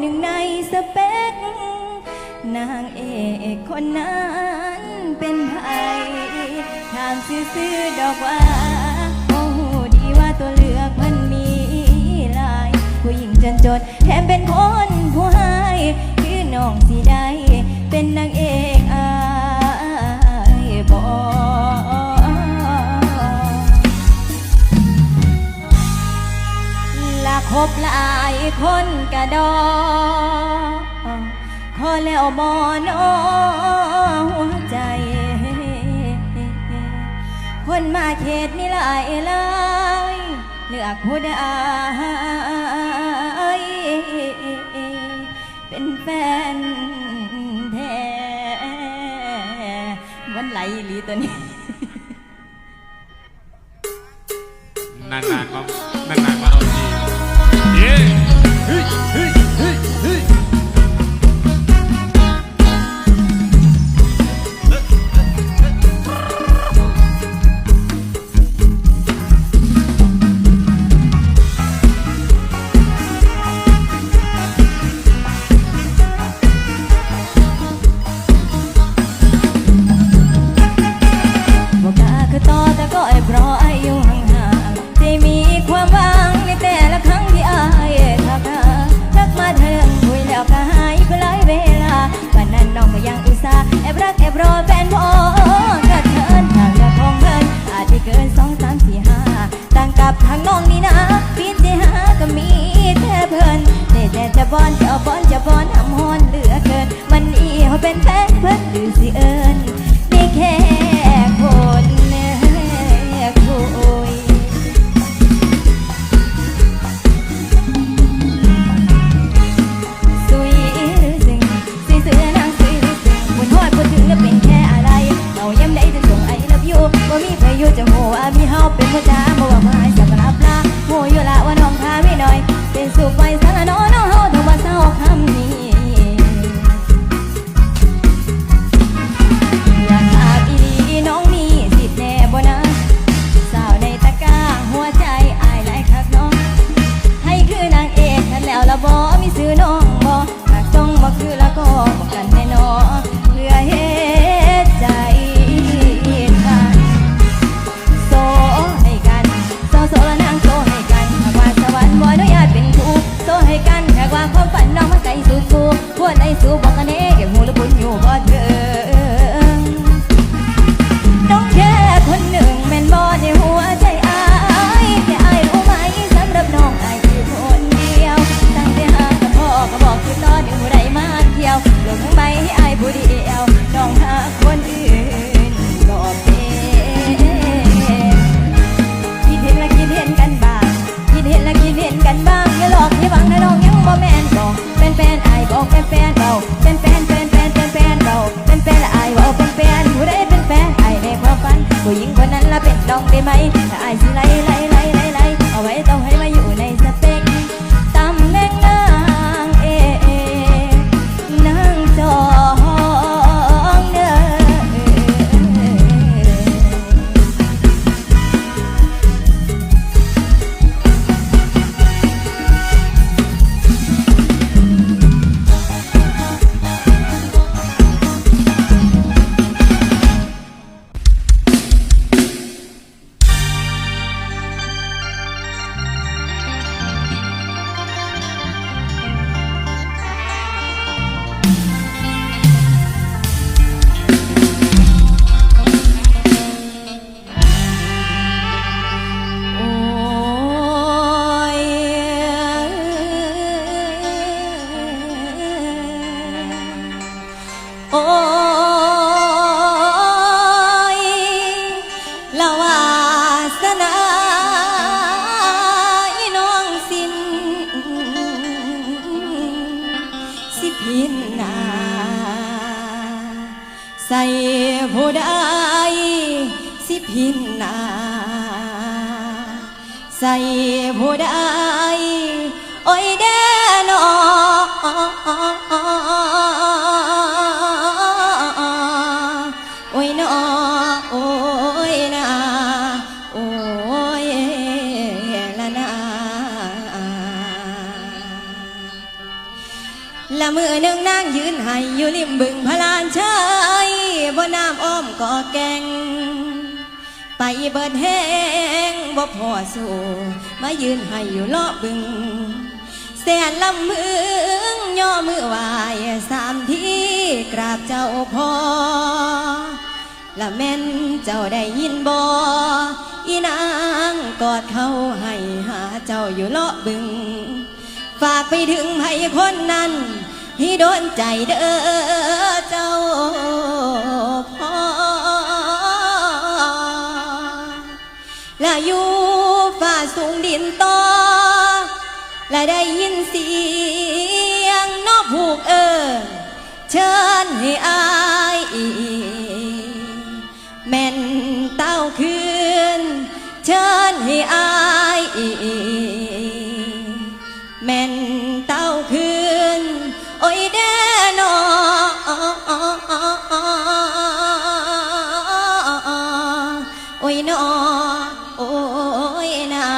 หนึ่งในสเปกนางเอกคนนั้นเป็นไผถามซื้อๆดอกว่าโอ้โหดีว่าตัวเลือกมันมีหลาย ผู้หญิงจนจนแถมเป็นคนผู้ห้คื คนกระดอขอแล้วบอนอหัวใจ คนมาเขตนี่หลายหลยเลือกผู้ใดเป็นแฟนแท้วันไหลหลีตัวนี้ สุขไว้ วดไอ้สู่บอกกันเน่เก็บหูและบุญอยู่บ่เถิงน้องแค่คนหนึ่งแม่นบ่ในหัวใจอายแต่อายรู้ไหมสำหรับน้องอายคือคนเดียว ตั้งแต่หากับพ่อก็บอกคือตอนหนึ่งผู้มาเที่ยวลงทั้งใบให้อายผู้เดียวน้องหาคนอื่นก็เป็นคิดเห็นและคิดเห็นกันบ้างคิดเห็นและคิดเห็นกันบ้างอย่าหลอกอย่าหวังนะน้องยังบ่แม่นบอกเป็นแฟน บอกเป็นแฟนเราเป็นแฟนเป็นแฟนเป็นแฟนเราเป็นแฟนและอายบอกเป็นแฟนผู้ใดเป็นแฟนไอในความฝันผู้หญิงคนนั้นละเป็นน้องได้ไหมถ้าอายสิไล่ไล่ไล่ ใส่ผู้ใดโอ้ยเด้อนอโอ้ยนอโอ้ยนาโอ้ยละนาละมือนึงนางยืนให้อยู่ริมบึงพลานชายบนน้ำอ้อมก่อแกงไปเบิดแห้ง บ่พอสู้มายืนให้อยู่เลาะบึงแสนลำมึงย่อมือวายสามทีกราบเจ้าพอละแม่นเจ้าได้ยินบ่อีนางกอดเขาให้หาเจ้าอยู่เลาะบึง ฝากไปถึงให้คนนั้นที่โดนใจเด้อเจ้า และอยู่ฝ่าสูงดินต่อ และได้ยินเสียงนอกผูกเอิญเชิญให้อายอี โอ้ยนา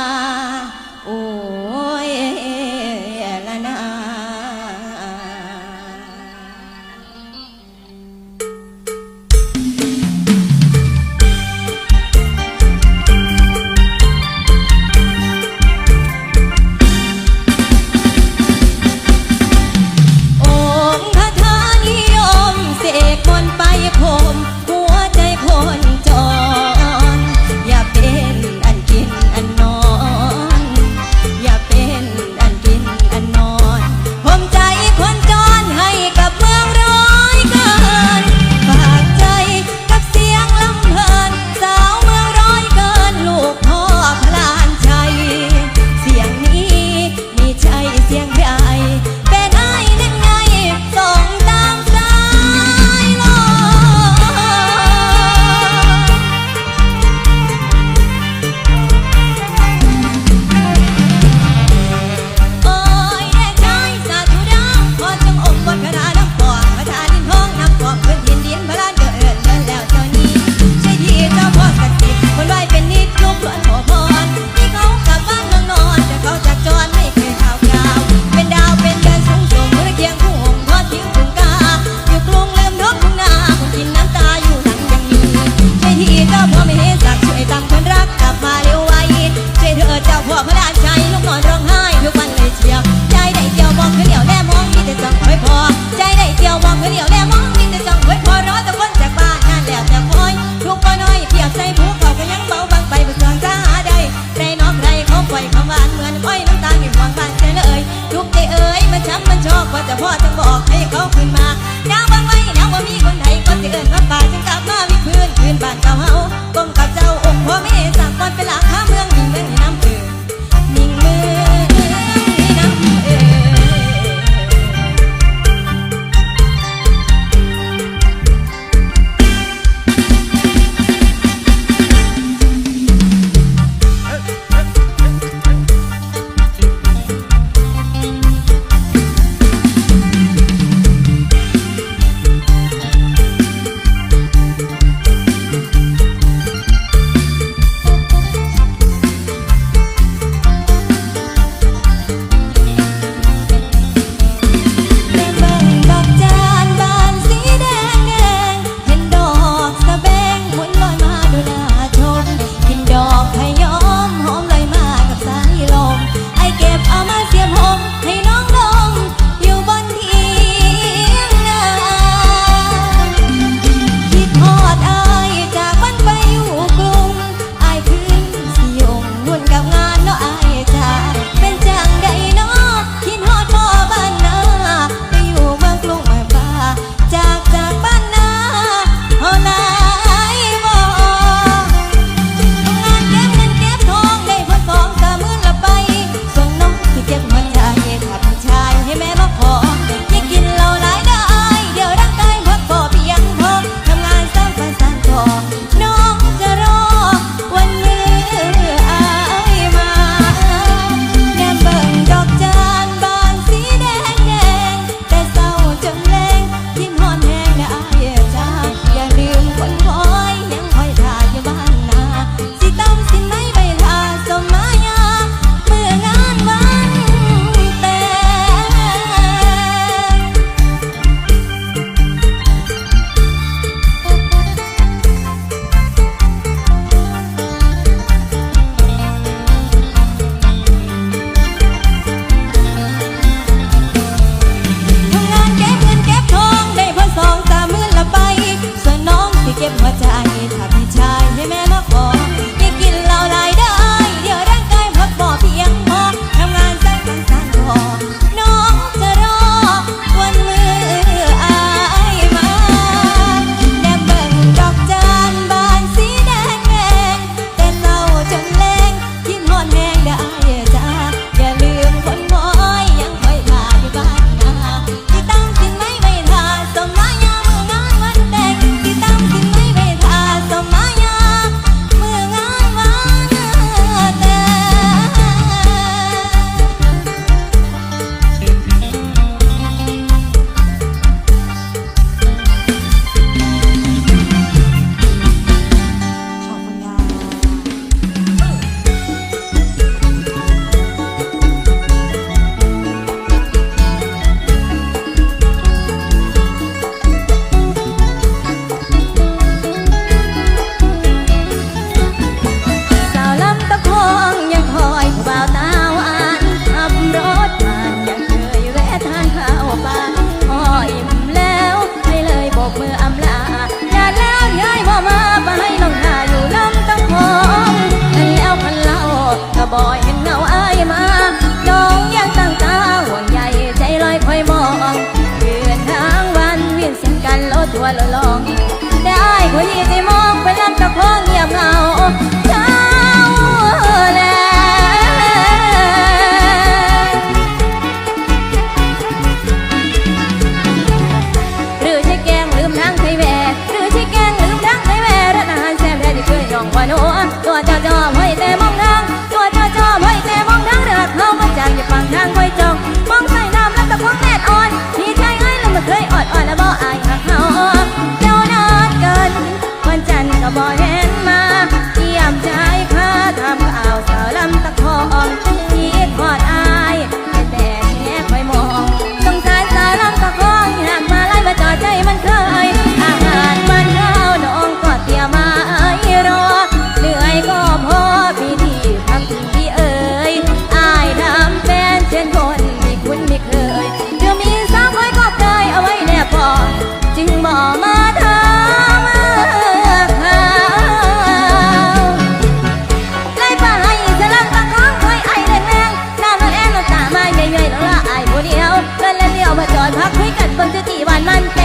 และเลี้ยวมาจอดพักคุยกันบนจุติวันนั้น